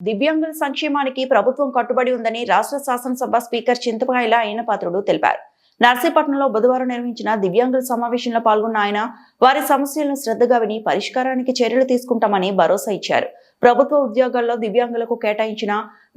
దివ్యాంగుల సంక్షేమానికి ప్రభుత్వం కట్టుబడి ఉందని రాష్ట్ర శాసనసభ స్పీకర్ చింతపాయల అయినపాత్రుడు తెలిపారు. నర్సీపట్నంలో బుధవారం నిర్వహించిన దివ్యాంగుల సమావేశంలో పాల్గొన్న ఆయన వారి సమస్యలను శ్రద్ధగా విని పరిష్కారానికి చర్యలు తీసుకుంటామని భరోసా ఇచ్చారు. ప్రభుత్వ ఉద్యోగాల్లో దివ్యాంగులకు కేటాయించిన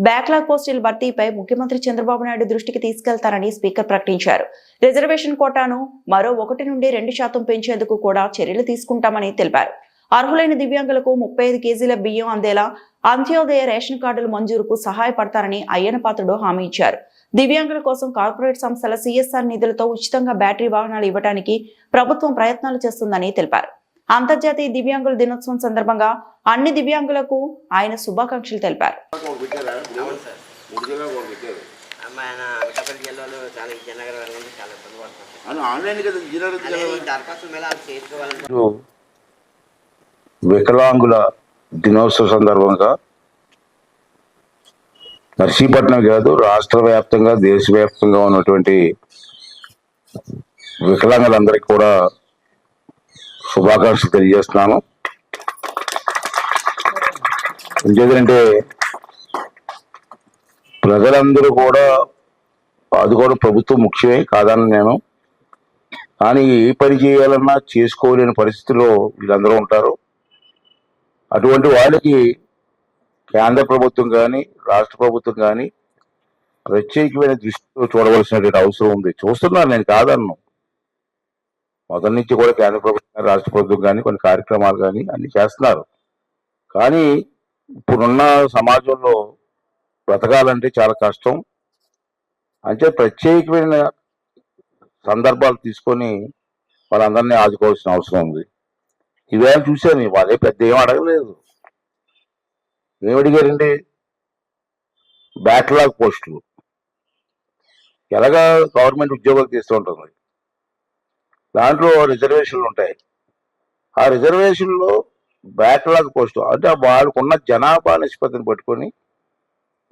బ్యాక్లాగ్ పోస్టుల భర్తీపై ముఖ్యమంత్రి చంద్రబాబు నాయుడు దృష్టికి తీసుకెళ్తారని స్పీకర్ ప్రకటించారు. రిజర్వేషన్ కోటాను మరో ఒకటి నుండి రెండు శాతం పెంచేందుకు కూడా చర్యలు తీసుకుంటామని తెలిపారు. అర్హులైన దివ్యాంగులకు ముప్పై ఐదు కేజీల బియ్యం అందేలా అంత్యోదయ రేషన్ కార్డుల మంజూరుకు సహాయపడతారని అయ్యన పాత్రుడు హామీ ఇచ్చారు. దివ్యాంగుల కోసం కార్పొరేట్ సంస్థల సిఎస్ఆర్ నిధులతో ఉచితంగా బ్యాటరీ వాహనాలు ఇవ్వడానికి ప్రభుత్వం ప్రయత్నాలు చేస్తుందని తెలిపారు. అంతర్జాతీయ దివ్యాంగుల దినోత్సవం సందర్భంగా అన్ని దివ్యాంగులకు ఆయన శుభాకాంక్షలు తెలిపారు. దరఖాస్తు మీద అది చేసుకోవాలంటే ఈరోజు వికలాంగుల దినోత్సవ సందర్భంగా నర్సీపట్నం కాదు రాష్ట్ర వ్యాప్తంగా దేశవ్యాప్తంగా ఉన్నటువంటి వికలాంగులందరికీ కూడా శుభాకాంక్షలు తెలియజేస్తున్నాను. ఎందుకంటే ప్రజలందరూ కూడా అది కూడా ప్రభుత్వం ముఖ్యమే కాదని నేను. కానీ ఏ పని చేయాలన్నా చేసుకోలేని పరిస్థితిలో వీళ్ళందరూ ఉంటారు. అటువంటి వాళ్ళకి కేంద్ర ప్రభుత్వం కానీ రాష్ట్ర ప్రభుత్వం కానీ ప్రత్యేకమైన దృష్టితో చూడవలసినటువంటి అవసరం ఉంది. చూస్తున్నాను నేను కాదన్ను. మొదటి నుంచి కూడా కేంద్ర ప్రభుత్వం రాష్ట్ర ప్రభుత్వం కానీ కొన్ని కార్యక్రమాలు కానీ అన్ని చేస్తున్నారు. కానీ ఇప్పుడున్న సమాజంలో బ్రతకాలంటే చాలా కష్టం. అంటే ప్రత్యేకమైన సందర్భాలు తీసుకొని వాళ్ళందరినీ ఆదుకోవాల్సిన అవసరం ఉంది. ఇవేళ చూశాను వాళ్ళే పెద్ద ఏం అడగలేదు. ఏం అడిగారండి బ్యాక్లాగ్ పోస్టులు ఎలాగా గవర్నమెంట్ ఉద్యోగాలు తీస్తూ ఉంటుంది? దాంట్లో రిజర్వేషన్లు ఉంటాయి. ఆ రిజర్వేషన్లో బ్యాక్లాగ్ పోస్టు అంటే వాళ్ళకున్న జనాభా నిష్పత్తిని పట్టుకొని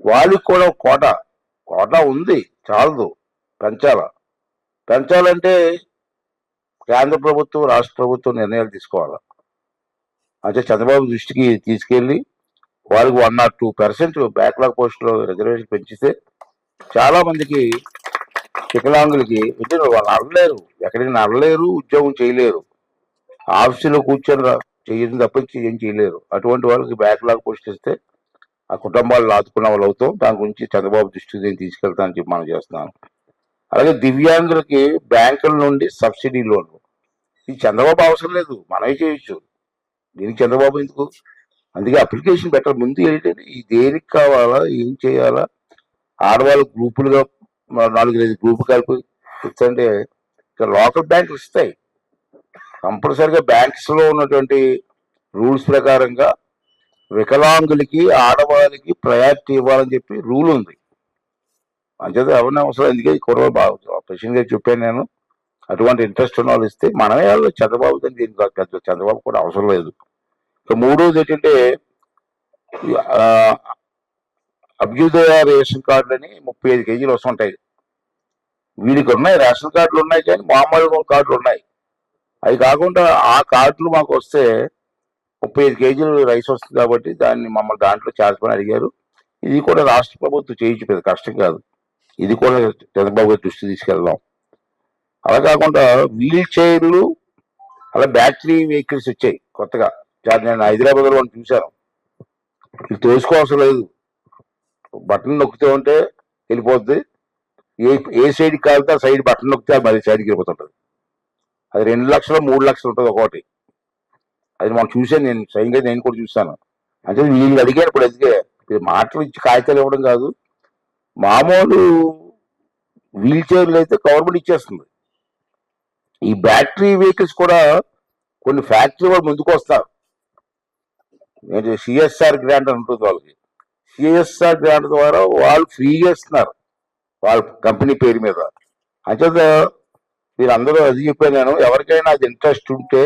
వాళ్ళకి కూడా కోట. కోట ఉంది చాలదు. పెంచాల? పెంచాలంటే కేంద్ర ప్రభుత్వం రాష్ట్ర ప్రభుత్వం నిర్ణయాలు తీసుకోవాలి? అంటే చంద్రబాబు దృష్టికి తీసుకెళ్ళి వాళ్ళకి one not two percent backlog పోస్టులో రిజర్వేషన్ పెంచితే చాలా మందికి వికలాంగులకి అంటే వాళ్ళు అడలేరు ఎక్కడికి నడలేరు ఉద్యోగం చేయలేరు. ఆఫీసులో కూర్చొని రా- చేయడం తప్పించి ఏం చేయలేరు. అటువంటి వాళ్ళకి బ్యాక్లాగ్ పోస్ట్ ఇస్తే ఆ కుటుంబాలు ఆదుకున్న వాళ్ళు అవుతాం. దాని గురించి చంద్రబాబు దృష్టికి నేను తీసుకెళ్తానని చెప్పి మనం చేస్తున్నాను. అలాగే దివ్యాంగులకి బ్యాంకుల నుండి సబ్సిడీ లోన్లు. ఇది చంద్రబాబు అవసరం లేదు. మనమే చేయొచ్చు. దీనికి చంద్రబాబు ఎందుకు? అందుకే అప్లికేషన్ బెటర్ ముందు ఏంటంటే ఈ దేనికి కావాలా? ఏం చేయాలా? ఆడవాళ్ళు గ్రూపులుగా నాలుగు ఐదు గ్రూపు కలిపి ఇస్తుంటే లోకల్ బ్యాంకులు ఇస్తాయి కంపల్సరిగా బ్యాంక్స్లో ఉన్నటువంటి రూల్స్ ప్రకారంగా వికలాంగులకి ఆడవాళ్ళకి ప్రయారిటీ ఇవ్వాలని చెప్పి రూల్ ఉంది. అంచేత ఎవరిని అవసరం? ఎందుకే ఈ కుర్ర బాగా ప్రెసిడెంట్ గారు చెప్పాను నేను. అటువంటి ఇంట్రెస్ట్ ఉన్న వాళ్ళు ఇస్తే మనమే వాళ్ళు చంద్రబాబు దీనికి పెద్ద చంద్రబాబు కూడా అవసరం లేదు. మూడోది ఏంటంటే అభ్యుదయ రేషన్ కార్డులని ముప్పై ఐదు కేజీలు వస్తుంటాయి. వీడికి ఉన్నాయి రేషన్ కార్డులు ఉన్నాయి కానీ మామూలు కార్డులు ఉన్నాయి. అవి కాకుండా ఆ కార్డులు మాకు వస్తే ముప్పై ఐదు కేజీలు రైస్ వస్తుంది కాబట్టి దాన్ని మమ్మల్ని దాంట్లో చేర్చమని అడిగారు. ఇది కూడా రాష్ట్ర ప్రభుత్వం చేయించి కష్టం కాదు. ఇది కూడా చంద్రబాబు గారి దృష్టి తీసుకెళ్దాం. అలా కాకుండా వీల్ చైర్లు అలా బ్యాటరీ వెహికల్స్ వచ్చాయి కొత్తగా. నేను హైదరాబాద్లో ఒకటి చూశాను. ఇది తోసుకోవసరం లేదు. బటన్ నొక్కితే ఉంటే వెళ్ళిపోద్ది. ఏ ఏ సైడ్కి కాలితే ఆ సైడ్ బటన్ నొక్కితే అది మరి సైడ్కి వెళ్ళిపోతుంటుంది. అది రెండు లక్షలు మూడు లక్షలు ఉంటుంది ఒకటి. అది మనం చూసాను నేను స్వయంగా నేను కూడా చూస్తాను అంటే వీళ్ళు అడిగారు ఇప్పుడు ఎదిగే మాటలు ఇచ్చి కాగితాలు ఇవ్వడం కాదు. మామూలు వీల్ చైర్లు అయితే గవర్నమెంట్ ఇచ్చేస్తుంది. ఈ బ్యాటరీ వెహికల్స్ కూడా కొన్ని ఫ్యాక్టరీ వాళ్ళు ముందుకు వస్తారు. నేను సిఎస్ఆర్ గ్రాంట్ అని ఉంటుంది వాళ్ళకి. సిఎస్ఆర్ గ్రాంట్ ద్వారా వాళ్ళు ఫ్రీగా ఇస్తున్నారు వాళ్ళ కంపెనీ పేరు మీద. అంచేత అందరూ అది చెప్పాను నేను ఎవరికైనా అది ఇంట్రెస్ట్ ఉంటే